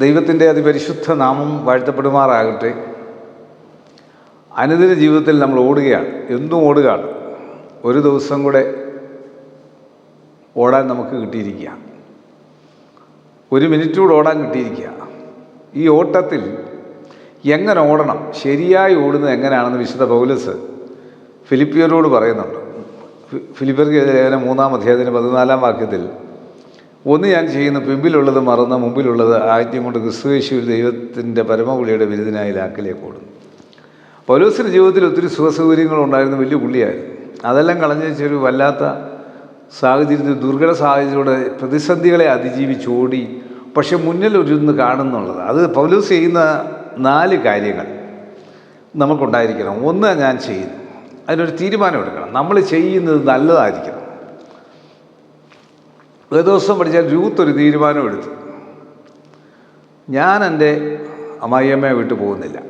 ദൈവത്തിന്റെ അതിപരിശുദ്ധ നാമം വാഴ്ത്തപ്പെടുമാറാകട്ടെ. അനുദിന ജീവിതത്തിൽ നമ്മൾ ഓടുകയാണ്. എന്നും ഓടുകയാണ്. ഒരു ദിവസം കൂടെ ഓടാൻ നമുക്ക് കിട്ടിയിരിക്കുക. ഒരു മിനിറ്റ് കൂടെ ഓടാൻ കിട്ടിയിരിക്കുക. ഈ ഓട്ടത്തിൽ എങ്ങനെ ഓടണം? ശരിയായി ഓടുന്നത് എങ്ങനെയാണെന്ന് വിശുദ്ധ പൗലസ് ഫിലിപ്പിയരോട് പറയുന്നുണ്ട്. ഫിലിപ്പിയർക്ക് ലേഖനം മൂന്നാം അധ്യായത്തിന് പതിനാലാം വാക്യത്തിൽ ഒന്ന് ഞാൻ ചെയ്യുന്ന പിമ്പിലുള്ളത് മറന്ന മുമ്പിലുള്ളത് ആദ്യം കൊണ്ട് ക്രിസ്തുവേശു ദൈവത്തിന്റെ പരമപുള്ളിയുടെ ബിരുദനായി ലാക്കിലേക്ക് ഓടുന്നു പൗലോസിന്റെ ജീവിതത്തിൽ ഒത്തിരി സുഖസൗകര്യങ്ങളുണ്ടായിരുന്നു വലിയ പുള്ളിയായിരുന്നു. അതെല്ലാം കളഞ്ഞു വെച്ചൊരു വല്ലാത്ത സാഹചര്യത്തിൽ ദുർഘട സാഹചര്യത്തിലൂടെ പ്രതിസന്ധികളെ അതിജീവിച്ചോടി പക്ഷെ മുന്നിൽ ഒരുന്ന് കാണുന്നുള്ളത്. അത് പൗലോസ് ചെയ്യുന്ന നാല് കാര്യങ്ങൾ നമുക്കുണ്ടായിരിക്കണം ഒന്ന് ഞാൻ ചെയ്യുന്നു. അതിനൊരു തീരുമാനം എടുക്കണം. നമ്മൾ ചെയ്യുന്നത് നല്ലതായിരിക്കണം. ദിവസം പഠിച്ചാൽ രൂത്ത് ഒരു തീരുമാനം എടുത്തു ഞാൻ എന്റെ അമ്മായിയമ്മയെ വിട്ടു പോകുന്നില്ല.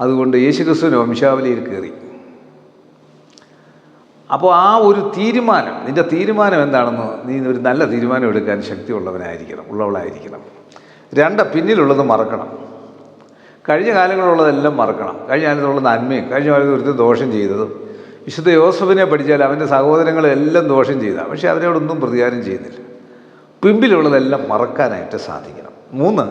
അതുകൊണ്ട് യേശുക്രിസ്തുവിന് വംശാവലിയിൽ കയറി. അപ്പോൾ ആ ഒരു തീരുമാനം നിന്റെ തീരുമാനം എന്താണെന്ന് നീ ഒരു നല്ല തീരുമാനം എടുക്കാൻ ശക്തിയുള്ളവനായിരിക്കണം ഉള്ളവളായിരിക്കണം. രണ്ട പിന്നിലുള്ളത് മറക്കണം. കഴിഞ്ഞ കാലങ്ങളിലുള്ളതെല്ലാം മറക്കണം. കഴിഞ്ഞ കാലത്തുള്ള നന്മയും കഴിഞ്ഞ കാലത്ത് ഒരുത്തും ദോഷം ചെയ്തതും വിശുദ്ധ യോസഫിനെ പഠിച്ചാൽ അവന്റെ സഹോദരങ്ങളെല്ലാം ദോഷം ചെയ്താൽ പക്ഷേ അതിനോടൊന്നും പ്രതികാരം ചെയ്യുന്നില്ല. പിമ്പിലുള്ളതെല്ലാം മറക്കാനായിട്ട് സാധിക്കണം. മൂന്ന്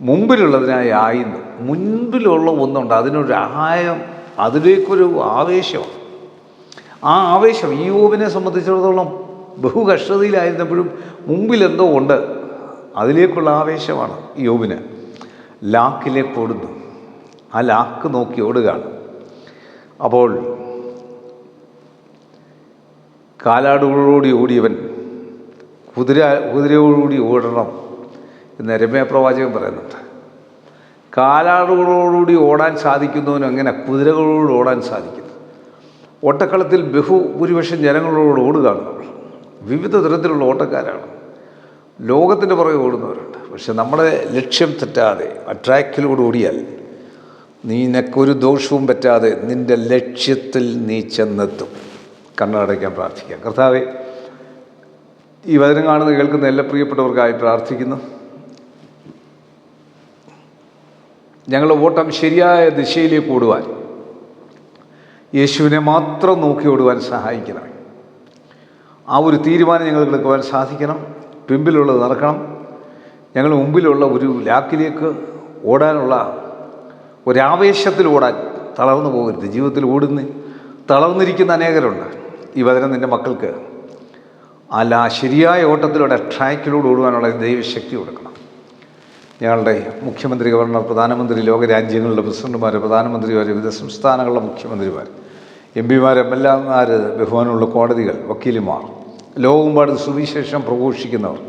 മുമ്പിലുള്ളതിനായി ആയുന്നു മുൻപിലുള്ള ഒന്നുണ്ട്. അതിനൊരു ആയം അതിലേക്കൊരു ആവേശമാണ്. ആ ആവേശം ഈ യോബിനെ സംബന്ധിച്ചിടത്തോളം ബഹു കഷ്ടതയിലായിരുന്നപ്പോഴും മുമ്പിൽ എന്തോ ഉണ്ട്. അതിലേക്കുള്ള ആവേശമാണ് യോബിന് ലാക്കിലേക്ക് ഓടുന്നു ആ ലാക്ക് നോക്കി ഓടുകയാണ്. അപ്പോൾ കാലാടുകളോടി ഓടിയവൻ കുതിര കുതിരയോടുകൂടി ഓടണം എന്ന് രമ്യ പ്രവാചകൻ പറയുന്നുണ്ട്. കാലാടുകളോടുകൂടി ഓടാൻ സാധിക്കുന്നവനും അങ്ങനെ കുതിരകളോട് ഓടാൻ സാധിക്കുന്നു ഓട്ടക്കളത്തിൽ ബഹുഭൂരിപക്ഷം ജനങ്ങളോട് ഓടുകയാണ് നമ്മൾ. വിവിധ തരത്തിലുള്ള ഓട്ടക്കാരാണ്. ലോകത്തിന്റെ പുറകെ ഓടുന്നവരുണ്ട്. പക്ഷെ നമ്മുടെ ലക്ഷ്യം തെറ്റാതെ ആ ട്രാക്കിലൂടെ ഓടിയാൽ നീ നിനക്കൊരു ദോഷവും പറ്റാതെ നിന്റെ ലക്ഷ്യത്തിൽ നീ ചെന്നെത്തും. കണ്ണടയ്ക്കാൻ പ്രാർത്ഥിക്കാം. കർത്താവെ ഈ വചനം കാണുന്ന കേൾക്കുന്ന എല്ലാ പ്രിയപ്പെട്ടവർക്കായി പ്രാർത്ഥിക്കുന്നു. ഞങ്ങളുടെ ഓട്ടം ശരിയായ ദിശയിലേക്ക് ഓടുവാൻ യേശുവിനെ മാത്രം നോക്കി ഓടുവാൻ സഹായിക്കണം ആ ഒരു തീരുമാനം ഞങ്ങൾക്ക് എടുക്കുവാൻ സാധിക്കണം. പിമ്പിലുള്ളത് നടക്കണം. ഞങ്ങൾ മുമ്പിലുള്ള ഒരു ലാക്കിലേക്ക് ഓടാനുള്ള ഒരാവേശത്തിൽ ഓടാൻ തളർന്നു പോകരുത്. ജീവിതത്തിൽ ഓടുന്ന തളർന്നിരിക്കുന്ന അനേകരുണ്ട്. ഈ വചനം നിന്റെ മക്കൾക്ക്. അല്ല ശരിയായ ഓട്ടത്തിലൂടെ ട്രാക്കിലൂടെ ഓടുവാനുള്ള ദൈവശക്തി കൊടുക്കണം. ഞങ്ങളുടെ മുഖ്യമന്ത്രി ഗവർണർ പ്രധാനമന്ത്രി ലോകരാജ്യങ്ങളുടെ പ്രസിഡന്റുമാർ പ്രധാനമന്ത്രിമാർ വിവിധ സംസ്ഥാനങ്ങളുടെ മുഖ്യമന്ത്രിമാർ എം പിമാർ എം എൽ എമാർ ബഹുമാനമുള്ള കോടതികൾ വക്കീലുമാർ ലോകമെമ്പാടും സുവിശേഷം പ്രഘോഷിക്കുന്നവർ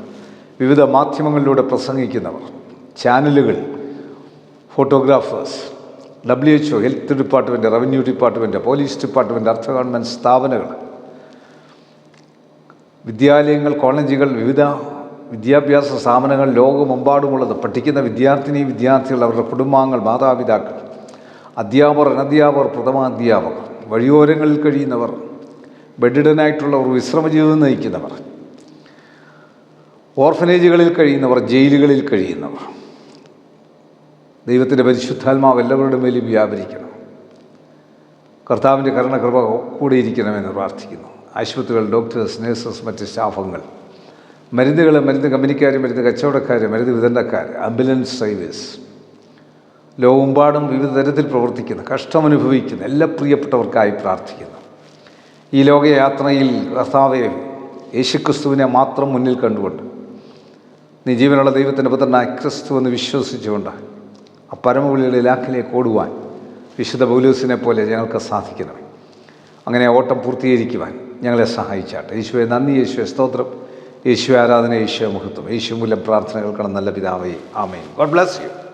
വിവിധ മാധ്യമങ്ങളിലൂടെ പ്രസംഗിക്കുന്നവർ ചാനലുകൾ photographers W H O health department revenue department police department അർത്ഥ ഗവൺമെന്റ് സ്ഥാപനങ്ങൾ വിദ്യാലയങ്ങൾ കോളേജുകൾ വിവിധ വിദ്യാഭ്യാസ സ്ഥാപനങ്ങൾ ലോകമെമ്പാടുമുള്ളത് പഠിക്കുന്ന വിദ്യാർത്ഥിനി വിദ്യാർത്ഥികൾ അവരുടെ കുടുംബാംഗങ്ങൾ മാതാപിതാക്കൾ അധ്യാപകർ അനധ്യാപകർ പ്രഥമാധ്യാപകർ വഴിയോരങ്ങളിൽ കഴിയുന്നവർ ബെഡിഡനായിട്ടുള്ളവർ വിശ്രമജീവിതം നയിക്കുന്നവർ ഓർഫനേജുകളിൽ കഴിയുന്നവർ ജയിലുകളിൽ കഴിയുന്നവർ ദൈവത്തിന്റെ പരിശുദ്ധാത്മാവ് എല്ലാവരുടെ മേലും വ്യാപരിക്കണം. കർത്താവിന്റെ കരണകൃപ കൂടിയിരിക്കണമെന്ന് പ്രാർത്ഥിക്കുന്നു. ആശുപത്രികൾ ഡോക്ടേഴ്സ് നേഴ്സസ് മറ്റ് സ്റ്റാഫുകൾ. മരുന്നുകൾ മരുന്ന് കമ്പനിക്കാർ മരുന്ന് കച്ചവടക്കാർ മരുന്ന് വിതരണക്കാർ ആംബുലൻസ് സർവീസ്. ലോകമെമ്പാടും വിവിധ തരത്തിൽ പ്രവർത്തിക്കുന്ന കഷ്ടമനുഭവിക്കുന്ന എല്ലാ പ്രിയപ്പെട്ടവർക്കായി പ്രാർത്ഥിക്കുന്നു. ഈ ലോകയാത്രയിൽ കർത്താവെ യേശുക്രിസ്തുവിനെ മാത്രം മുന്നിൽ കണ്ടുകൊണ്ട് നീ ജീവനുള്ള ദൈവത്തിന്റെ പുത്രനായ ക്രിസ്തു എന്ന് വിശ്വസിച്ചുകൊണ്ട് ആ പരമവിളിയുടെ ഇലാഖിലേക്ക് ഓടുവാൻ വിശുദ്ധ പൗലൂസിനെ പോലെ ഞങ്ങൾക്ക് സാധിക്കണം അങ്ങനെ ഓട്ടം പൂർത്തീകരിക്കുവാൻ ഞങ്ങളെ സഹായിച്ചാട്ടെ. യേശുവെ നന്ദി യേശുവെ സ്തോത്രം. യേശു ആരാധന യേശു മഹത്വം. യേശു മൂലം പ്രാർത്ഥനകൾക്കാണ് നല്ല പിതാവേ ആമേൻ. God bless you.